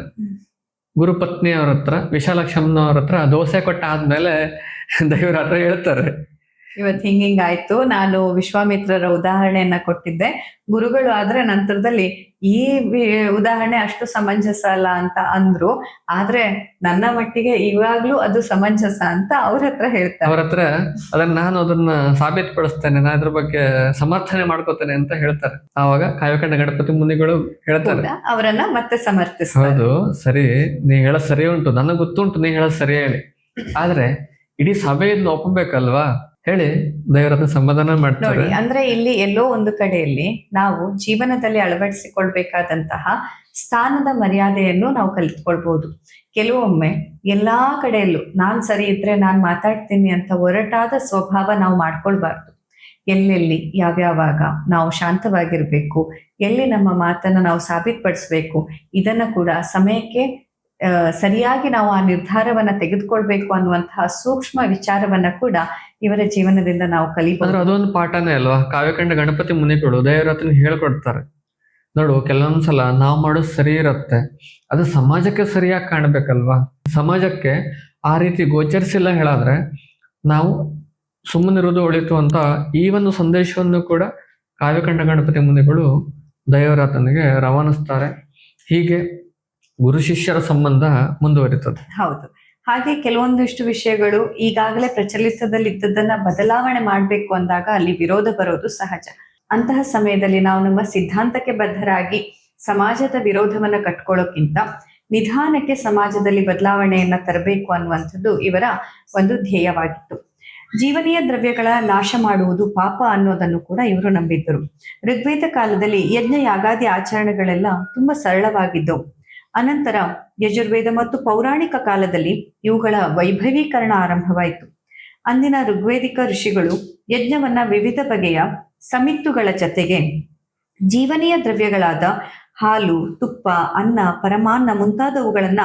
ಗುರು ಅವ್ರ ಹತ್ರ ವಿಶಾಲಕ್ಷಮ್ಮನವ್ರ ಹತ್ರ ದೋಸೆ ಕೊಟ್ಟ ಆದ್ಮೇಲೆ ದೈವರ ಹತ್ರ ಹೇಳ್ತಾರೆ. ಇವತ್ ಹಿಂಗಿಂಗ್ ಹಿಂಗ್ ಆಯ್ತು ನಾನು ವಿಶ್ವಾಮಿತ್ರರ ಉದಾಹರಣೆಯನ್ನ ಕೊಟ್ಟಿದ್ದೆ. ಗುರುಗಳು ಆದ್ರೆ ನಂತರದಲ್ಲಿ ಈ ಉದಾಹರಣೆ ಅಷ್ಟು ಸಮಂಜಸ ಅಲ್ಲ ಅಂತ ಅಂದ್ರು. ಆದ್ರೆ ನನ್ನ ಮಟ್ಟಿಗೆ ಇವಾಗ್ಲೂ ಅದು ಸಮಂಜಸ ಅಂತ ಅವ್ರ ಹತ್ರ ಹೇಳ್ತಾರೆ. ಅವ್ರ ಹತ್ರ ಅದನ್ನ ನಾನು ಅದನ್ನ ಸಾಬೀತುಪಡಿಸ್ತೇನೆ. ನಾನು ಅದ್ರ ಬಗ್ಗೆ ಸಮರ್ಥನೆ ಮಾಡ್ಕೋತೇನೆ ಅಂತ ಹೇಳ್ತಾರೆ. ಆವಾಗ ಕಾಯಕಂಡ ಗಣಪತಿ ಮುನಿಗಳು ಹೇಳ್ತಾರೆ. ಅವರನ್ನ ಮತ್ತೆ ಸಮರ್ಥಿಸ ಹೌದು. ಸರಿ ನೀ ಹೇಳ ಸರಿ ಉಂಟು. ನನಗೆ ಗೊತ್ತುಂಟು ನೀ ಹೇಳ ಸರಿ ಹೇಳಿ. ಆದ್ರೆ ಇಡೀ ಸಭೆಯನ್ನು ಒಪ್ಪಬೇಕಲ್ವಾ ಹೇಳಿ ದೇವರನ್ನ ಸಮಾಧಾನ ಮಾಡ್ತಾರೆ. ಅಂದ್ರೆ ಇಲ್ಲಿ ಎಲ್ಲೋ ಒಂದು ಕಡೆಯಲ್ಲಿ ನಾವು ಜೀವನದಲ್ಲಿ ಅಳವಡಿಸಿಕೊಳ್ಬೇಕಾದಂತಹ ಸ್ಥಾನದ ಮರ್ಯಾದೆಯನ್ನು ನಾವು ಕಲಿತ್ಕೊಳ್ಬಹುದು ಕೆಲವೊಮ್ಮೆ ಎಲ್ಲಾ ಕಡೆಯಲ್ಲೂ ನಾನ್ ಸರಿ ಇದ್ರೆ ನಾನ್ ಮಾತಾಡ್ತೀನಿ ಅಂತ ಒರಟಾದ ಸ್ವಭಾವ ನಾವು ಮಾಡ್ಕೊಳ್ಬಾರ್ದು. ಎಲ್ಲೆಲ್ಲಿ, ಯಾವ್ಯಾವಾಗ ನಾವು ಶಾಂತವಾಗಿರ್ಬೇಕು, ಎಲ್ಲಿ ನಮ್ಮ ಮಾತನ್ನ ನಾವು ಸಾಬೀತುಪಡಿಸ್ಬೇಕು, ಇದನ್ನ ಕೂಡ ಸಮಯಕ್ಕೆ ಸರಿಯಾಗಿ ನಾವು ಆ ನಿರ್ಧಾರವನ್ನ ತೆಗೆದುಕೊಳ್ಬೇಕು ಅನ್ನುವಂತಹ ಸೂಕ್ಷ್ಮ ವಿಚಾರವನ್ನ ಕೂಡ ಇವರ ಜೀವನದಿಂದ ನಾವು ಕಲಿಬಹುದು. ಅದೊಂದು ಪಾಠನೇ ಅಲ್ವಾ? ಕಾವ್ಯಕಂಡ ಗಣಪತಿ ಮುನಿಗಳು ಕೊಡು ಹತ್ರ ಹೇಳ್ಕೊಡ್ತಾರೆ. ನೋಡು ಕೆಲವೊಂದ್ಸಲ ನಾವು ಮಾಡೋದು ಸರಿ ಇರುತ್ತೆ. ಅದು ಸಮಾಜಕ್ಕೆ ಸರಿಯಾಗಿ ಕಾಣ್ಬೇಕಲ್ವಾ? ಸಮಾಜಕ್ಕೆ ಆ ರೀತಿ ಗೋಚರಿಸಿಲ್ಲ ಹೇಳಾದ್ರೆ ನಾವು ಸುಮ್ಮನಿರೋದು ಒಳಿತು ಅಂತ ಈ ಒಂದು ಸಂದೇಶವನ್ನು ಕೂಡ ಕಾವ್ಯಕಂಡ ಗಣಪತಿ ಮುನಿಗಳು ದೈವರಾತನಿಗೆ ರವಾನಿಸ್ತಾರೆ. ಹೀಗೆ ಗುರು ಶಿಷ್ಯರ ಸಂಬಂಧ ಮುಂದುವರಿತದೆ. ಹೌದು. ಹಾಗೆ ಕೆಲವೊಂದಿಷ್ಟು ವಿಷಯಗಳು ಈಗಾಗಲೇ ಪ್ರಚಲಿತದಲ್ಲಿದ್ದದನ್ನ ಬದಲಾವಣೆ ಮಾಡಬೇಕು ಅಂದಾಗ ಅಲ್ಲಿ ವಿರೋಧ ಬರೋದು ಸಹಜ. ಅಂತಹ ಸಮಯದಲ್ಲಿ ನಾವು ನಮ್ಮ ಸಿದ್ಧಾಂತಕ್ಕೆ ಬದ್ಧರಾಗಿ ಸಮಾಜದ ವಿರೋಧವನ್ನ ಕಟ್ಕೊಳ್ಳೋಕ್ಕಿಂತ ನಿಧಾನಕ್ಕೆ ಸಮಾಜದಲ್ಲಿ ಬದಲಾವಣೆಯನ್ನ ತರಬೇಕು ಅನ್ನುವಂಥದ್ದು ಇವರ ಒಂದು ಧ್ಯೇಯವಾಗಿತ್ತು. ಜೀವನೀಯ ದ್ರವ್ಯಗಳ ನಾಶ ಮಾಡುವುದು ಪಾಪ ಅನ್ನೋದನ್ನು ಕೂಡ ಇವರು ನಂಬಿದ್ದರು. ಋಗ್ವೇದ ಕಾಲದಲ್ಲಿ ಯಜ್ಞ ಯಾಗಾದಿ ಆಚರಣೆಗಳೆಲ್ಲ ತುಂಬಾ ಸರಳವಾಗಿದ್ದವು. ಅನಂತರ ಯಜುರ್ವೇದ ಮತ್ತು ಪೌರಾಣಿಕ ಕಾಲದಲ್ಲಿ ಇವುಗಳ ವೈಭವೀಕರಣ ಆರಂಭವಾಯಿತು. ಅಂದಿನ ಋಗ್ವೇದಿಕ ಋಷಿಗಳು ಯಜ್ಞವನ್ನ ವಿವಿಧ ಬಗೆಯ ಸಮಿತ್ತುಗಳ ಜತೆಗೆ ಜೀವನೀಯ ದ್ರವ್ಯಗಳಾದ ಹಾಲು, ತುಪ್ಪ, ಅನ್ನ, ಪರಮಾನ್ನ ಮುಂತಾದವುಗಳನ್ನ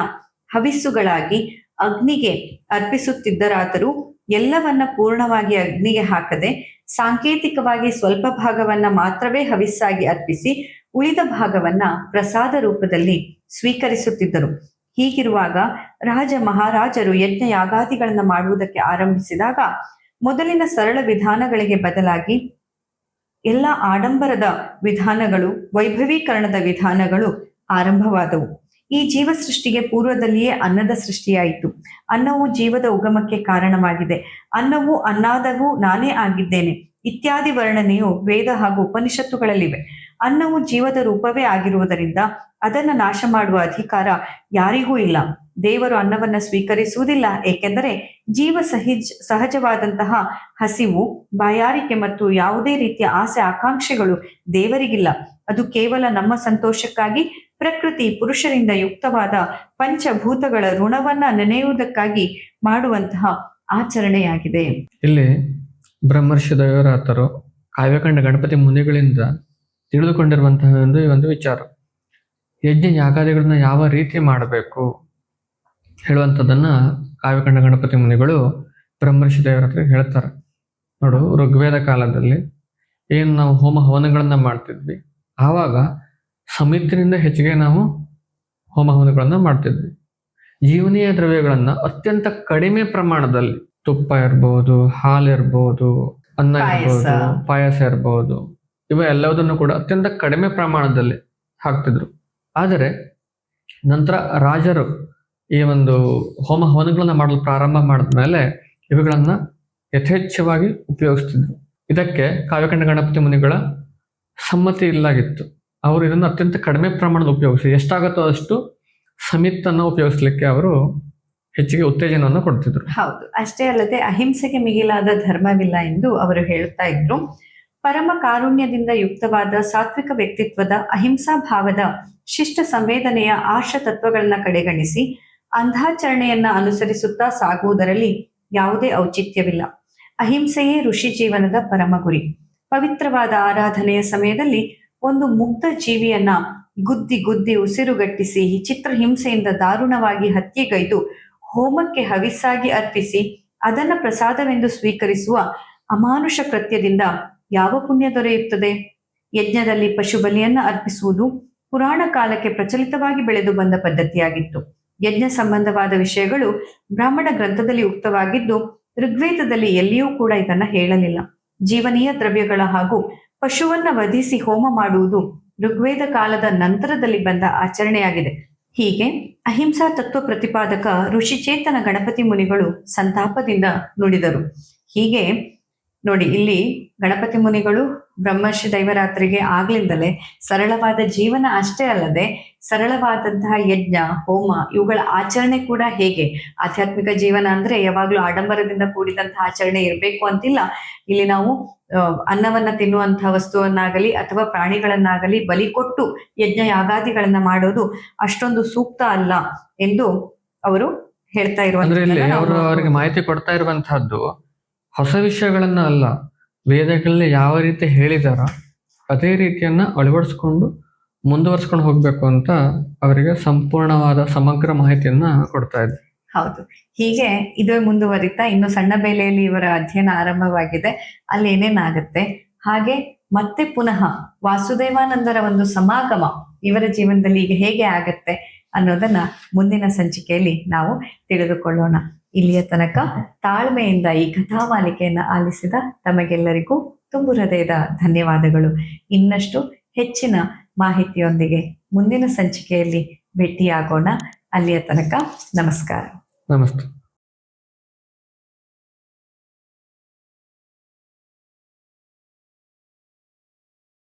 ಹವಿಸ್ಸುಗಳಾಗಿ ಅಗ್ನಿಗೆ ಅರ್ಪಿಸುತ್ತಿದ್ದರಾದರೂ ಎಲ್ಲವನ್ನ ಪೂರ್ಣವಾಗಿ ಅಗ್ನಿಗೆ ಹಾಕದೆ ಸಾಂಕೇತಿಕವಾಗಿ ಸ್ವಲ್ಪ ಭಾಗವನ್ನ ಮಾತ್ರವೇ ಹವಿಸ್ಸಾಗಿ ಅರ್ಪಿಸಿ ಉಳಿದ ಭಾಗವನ್ನ ಪ್ರಸಾದ ರೂಪದಲ್ಲಿ ಸ್ವೀಕರಿಸುತ್ತಿದ್ದರು. ಹೀಗಿರುವಾಗ ರಾಜ ಮಹಾರಾಜರು ಯಜ್ಞ ಯಾಗಾದಿಗಳನ್ನ ಮಾಡುವುದಕ್ಕೆ ಆರಂಭಿಸಿದಾಗ ಮೊದಲಿನ ಸರಳ ವಿಧಾನಗಳಿಗೆ ಬದಲಾಗಿ ಎಲ್ಲ ಆಡಂಬರದ ವಿಧಾನಗಳು, ವೈಭವೀಕರಣದ ವಿಧಾನಗಳು ಆರಂಭವಾದವು. ಈ ಜೀವ ಸೃಷ್ಟಿಗೆ ಪೂರ್ವದಲ್ಲಿಯೇ ಅನ್ನದ ಸೃಷ್ಟಿಯಾಯಿತು. ಅನ್ನವು ಜೀವದ ಉಗಮಕ್ಕೆ ಕಾರಣವಾಗಿದೆ. ಅನ್ನವು ಅನ್ನಾದವೂ ನಾನೇ ಆಗಿದ್ದೇನೆ. ಇತ್ಯಾದಿ ವರ್ಣನೆಯು ವೇದ ಹಾಗೂ ಉಪನಿಷತ್ತುಗಳಲ್ಲಿವೆ. ಅನ್ನವು ಜೀವದ ರೂಪವೇ ಆಗಿರುವುದರಿಂದ ಅದನ್ನು ನಾಶ ಮಾಡುವ ಅಧಿಕಾರ ಯಾರಿಗೂ ಇಲ್ಲ. ದೇವರು ಅನ್ನವನ್ನ ಸ್ವೀಕರಿಸುವುದಿಲ್ಲ, ಏಕೆಂದರೆ ಜೀವ ಸಹಿಜ್, ಸಹಜವಾದಂತಹ ಹಸಿವು, ಬಾಯಾರಿಕೆ ಮತ್ತು ಯಾವುದೇ ರೀತಿಯ ಆಸೆ, ಆಕಾಂಕ್ಷೆಗಳು ದೇವರಿಗಿಲ್ಲ. ಅದು ಕೇವಲ ನಮ್ಮ ಸಂತೋಷಕ್ಕಾಗಿ, ಪ್ರಕೃತಿ ಪುರುಷರಿಂದ ಯುಕ್ತವಾದ ಪಂಚಭೂತಗಳ ಋಣವನ್ನ ನೆನೆಯುವುದಕ್ಕಾಗಿ ಮಾಡುವಂತಹ ಆಚರಣೆಯಾಗಿದೆ. ಇಲ್ಲಿ ಬ್ರಹ್ಮರ್ಷಿ ದೈವರಾತರು ಕಾವ್ಯಕಂಡ ಗಣಪತಿ ಮುನಿಗಳಿಂದ ತಿಳಿದುಕೊಂಡಿರುವಂತಹ ಒಂದು ಈ ಒಂದು ವಿಚಾರ. ಯಜ್ಞ ಯಾಗಾದಿಗಳನ್ನ ಯಾವ ರೀತಿ ಮಾಡಬೇಕು? ಹೇಳುವಂಥದ್ದನ್ನ ಕಾವ್ಯಕಂಡ ಗಣಪತಿ ಮುನಿಗಳು ಬ್ರಹ್ಮರ್ಷಿ ದೇವರ ಹತ್ರ ಹೇಳ್ತಾರೆ. ನೋಡು ಋಗ್ವೇದ ಕಾಲದಲ್ಲಿ ಏನು ನಾವು ಹೋಮ ಹವನಗಳನ್ನ ಮಾಡ್ತಿದ್ವಿ ಆವಾಗ ಸಮಿತಿನಿಂದ ಹೆಚ್ಚಿಗೆ ನಾವು ಹೋಮ ಹವನಗಳನ್ನ ಮಾಡ್ತಿದ್ವಿ. ಜೀವನೀಯ ದ್ರವ್ಯಗಳನ್ನ ಅತ್ಯಂತ ಕಡಿಮೆ ಪ್ರಮಾಣದಲ್ಲಿ ತುಪ್ಪ ಇರ್ಬೋದು ಹಾಲು ಇರ್ಬೋದು ಅನ್ನ. ಇರ್ಬೋದು ಪಾಯಸ ಇರ್ಬೋದು ಇವ ಎಲ್ಲದನ್ನು ಕೂಡ ಅತ್ಯಂತ ಕಡಿಮೆ ಪ್ರಮಾಣದಲ್ಲಿ ಹಾಕ್ತಿದ್ರು. ಆದರೆ ನಂತರ ರಾಜರು ಈ ಒಂದು ಹೋಮ ಹವನಗಳನ್ನ ಮಾಡಲು ಪ್ರಾರಂಭ ಮಾಡಿದ ಮೇಲೆ ಇವುಗಳನ್ನ ಯಥೇಚ್ಛವಾಗಿ ಉಪಯೋಗಿಸ್ತಿದ್ರು. ಇದಕ್ಕೆ ಕಾವ್ಯಕಂಡ ಗಣಪತಿ ಮುನಿಗಳ ಸಮ್ಮತಿ ಇಲ್ಲಾಗಿತ್ತು. ಅವರು ಇದನ್ನು ಅತ್ಯಂತ ಕಡಿಮೆ ಪ್ರಮಾಣದ ಉಪಯೋಗಿಸಿ ಎಷ್ಟಾಗುತ್ತೋ ಅಷ್ಟು ಸಮಿತನ್ನು ಉಪಯೋಗಿಸ್ಲಿಕ್ಕೆ ಅವರು ಹೆಚ್ಚಿಗೆ ಉತ್ತೇಜನವನ್ನು ಕೊಡ್ತಿದ್ರು. ಹೌದು. ಅಷ್ಟೇ ಅಲ್ಲದೆ ಅಹಿಂಸೆಗೆ ಮಿಗಿಲಾದ ಧರ್ಮವಿಲ್ಲ ಎಂದು ಅವರು ಹೇಳುತ್ತಾ ಇದ್ರು. ಪರಮ ಕಾರುಣ್ಯದಿಂದ ಯುಕ್ತವಾದ ಸಾತ್ವಿಕ ವ್ಯಕ್ತಿತ್ವದ ಅಹಿಂಸಾ ಭಾವದ ಶಿಷ್ಟ ಸಂವೇದನೆಯ ಆಶ ತತ್ವಗಳನ್ನ ಕಡೆಗಣಿಸಿ ಅಂಧಾಚರಣೆಯನ್ನ ಅನುಸರಿಸುತ್ತಾ ಸಾಗುವುದರಲ್ಲಿ ಯಾವುದೇ ಔಚಿತ್ಯವಿಲ್ಲ. ಅಹಿಂಸೆಯೇ ಋಷಿ ಜೀವನದ ಪರಮ ಗುರಿ ಪವಿತ್ರವಾದ ಆರಾಧನೆಯ ಸಮಯದಲ್ಲಿ ಒಂದು ಮುಗ್ಧ ಜೀವಿಯನ್ನ ಗುದ್ದಿ ಗುದ್ದಿ ಉಸಿರುಗಟ್ಟಿಸಿ ಚಿತ್ರ ಹಿಂಸೆಯಿಂದ ದಾರುಣವಾಗಿ ಹತ್ಯೆಗೈದು ಹೋಮಕ್ಕೆ ಹವಿಸ್ಸಾಗಿ ಅರ್ಪಿಸಿ ಅದನ್ನ ಪ್ರಸಾದವೆಂದು ಸ್ವೀಕರಿಸುವ ಅಮಾನುಷ ಕೃತ್ಯದಿಂದ ಯಾವ ಪುಣ್ಯ ದೊರೆಯುತ್ತದೆ? ಯಜ್ಞದಲ್ಲಿ ಪಶು ಬಲಿಯನ್ನ ಅರ್ಪಿಸುವುದು ಪುರಾಣ ಕಾಲಕ್ಕೆ ಪ್ರಚಲಿತವಾಗಿ ಬೆಳೆದು ಬಂದ ಪದ್ಧತಿಯಾಗಿತ್ತು. ಯಜ್ಞ ಸಂಬಂಧವಾದ ವಿಷಯಗಳು ಬ್ರಾಹ್ಮಣ ಗ್ರಂಥದಲ್ಲಿ ಉಕ್ತವಾಗಿದ್ದು, ಋಗ್ವೇದದಲ್ಲಿ ಎಲ್ಲಿಯೂ ಕೂಡ ಇದನ್ನ ಹೇಳಲಿಲ್ಲ. ಜೀವನೀಯ ದ್ರವ್ಯಗಳ ಹಾಗೂ ಪಶುವನ್ನ ವಧಿಸಿ ಹೋಮ ಮಾಡುವುದು ಋಗ್ವೇದ ಕಾಲದ ನಂತರದಲ್ಲಿ ಬಂದ ಆಚರಣೆಯಾಗಿದೆ. ಹೀಗೆ ಅಹಿಂಸಾ ತತ್ವ ಪ್ರತಿಪಾದಕ ಋಷಿಚೇತನ ಗಣಪತಿ ಮುನಿಗಳು ಸಂತಾಪದಿಂದ ನುಡಿದರು. ಹೀಗೆ ನೋಡಿ ಇಲ್ಲಿ ಗಣಪತಿ ಮುನಿಗಳು ಬ್ರಹ್ಮರ್ಷಿ ದೈವರಾತ್ರಿಗೆ ಆಗ್ಲಿಂದಲೇ ಸರಳವಾದ ಜೀವನ ಅಷ್ಟೇ ಅಲ್ಲದೆ ಸರಳವಾದಂತಹ ಯಜ್ಞ ಹೋಮ ಇವುಗಳ ಆಚರಣೆ ಕೂಡ ಹೇಗೆ? ಆಧ್ಯಾತ್ಮಿಕ ಜೀವನ ಅಂದ್ರೆ ಯಾವಾಗ್ಲೂ ಆಡಂಬರದಿಂದ ಕೂಡಿದಂತಹ ಆಚರಣೆ ಇರಬೇಕು ಅಂತಿಲ್ಲ. ಇಲ್ಲಿ ನಾವು ಅಹ್ ಅನ್ನವನ್ನ ತಿನ್ನುವಂತಹ ವಸ್ತುವನ್ನಾಗಲಿ ಅಥವಾ ಪ್ರಾಣಿಗಳನ್ನಾಗಲಿ ಬಲಿ ಕೊಟ್ಟು ಯಜ್ಞ ಯಾಗಾದಿಗಳನ್ನ ಮಾಡೋದು ಅಷ್ಟೊಂದು ಸೂಕ್ತ ಅಲ್ಲ ಎಂದು ಅವರು ಹೇಳ್ತಾ ಇರುವಂತ ಮಾಹಿತಿ ಕೊಡ್ತಾ ಇರುವಂತಹದ್ದು ಹೊಸ ವಿಷಯಗಳನ್ನ ಅಲ್ಲ, ವೇದಗಳಲ್ಲಿ ಯಾವ ರೀತಿ ಹೇಳಿದಾರ, ಅದೇ ರೀತಿಯನ್ನ ಅಳವಡಿಸ್ಕೊಂಡು ಮುಂದುವರ್ಸ್ಕೊಂಡು ಹೋಗ್ಬೇಕು ಅಂತ ಅವರಿಗೆ ಸಂಪೂರ್ಣವಾದ ಸಮಗ್ರ ಮಾಹಿತಿಯನ್ನ ಕೊಡ್ತಾ ಇದ್ದೆ. ಹೌದು. ಹೀಗೆ ಇದೇ ಮುಂದುವರಿತಾ ಇನ್ನು ಸಣ್ಣ ಬೆಲೆಯಲ್ಲಿ ಇವರ ಅಧ್ಯಯನ ಆರಂಭವಾಗಿದೆ. ಅಲ್ಲಿ ಏನೇನಾಗುತ್ತೆ ಹಾಗೆ ಮತ್ತೆ ಪುನಃ ವಾಸುದೇವಾನಂದರ ಒಂದು ಸಮಾಗಮ ಇವರ ಜೀವನದಲ್ಲಿ ಈಗ ಹೇಗೆ ಆಗತ್ತೆ ಅನ್ನೋದನ್ನ ಮುಂದಿನ ಸಂಚಿಕೆಯಲ್ಲಿ ನಾವು ತಿಳಿದುಕೊಳ್ಳೋಣ. ಇಲ್ಲಿಯ ತನಕ ತಾಳ್ಮೆಯಿಂದ ಈ ಕಥಾಮಾಲಿಕೆಯನ್ನು ಆಲಿಸಿದ ತಮಗೆಲ್ಲರಿಗೂ ತುಂಬು ಹೃದಯದ ಧನ್ಯವಾದಗಳು. ಇನ್ನಷ್ಟು ಹೆಚ್ಚಿನ ಮಾಹಿತಿಯೊಂದಿಗೆ ಮುಂದಿನ ಸಂಚಿಕೆಯಲ್ಲಿ ಭೇಟಿಯಾಗೋಣ. ಅಲ್ಲಿಯ ತನಕ ನಮಸ್ಕಾರ. ನಮಸ್ತೆ.